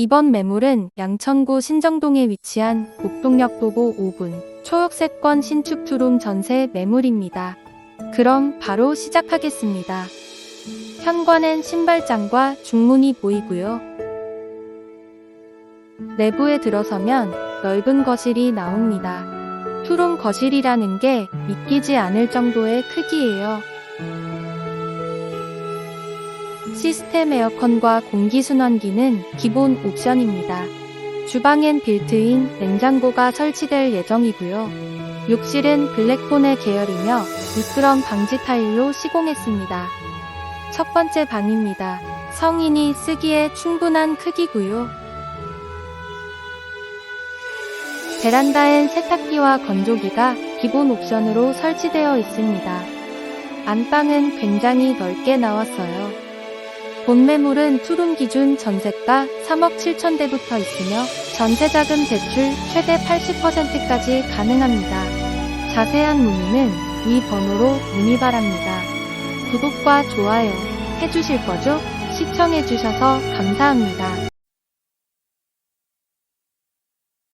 이번 매물은 양천구 신정동에 위치한 목동역 도보 5분 초록세권 신축 투룸 전세 매물입니다. 그럼 바로 시작하겠습니다. 현관엔 신발장과 중문이 보이고요. 내부에 들어서면 넓은 거실이 나옵니다. 투룸 거실이라는 게 믿기지 않을 정도의 크기예요. 시스템 에어컨과 공기순환기는 기본 옵션입니다. 주방엔 빌트인 냉장고가 설치될 예정이고요. 욕실은 블랙폰의 계열이며 미끄럼 방지 타일로 시공했습니다. 첫 번째 방입니다. 성인이 쓰기에 충분한 크기고요. 베란다엔 세탁기와 건조기가 기본 옵션으로 설치되어 있습니다. 안방은 굉장히 넓게 나왔어요. 본 매물은 투룸 기준 전세가 3억 7천대부터 있으며 전세자금 대출 최대 80%까지 가능합니다. 자세한 문의는 이 번호로 문의 바랍니다. 구독과 좋아요 해주실 거죠? 시청해주셔서 감사합니다.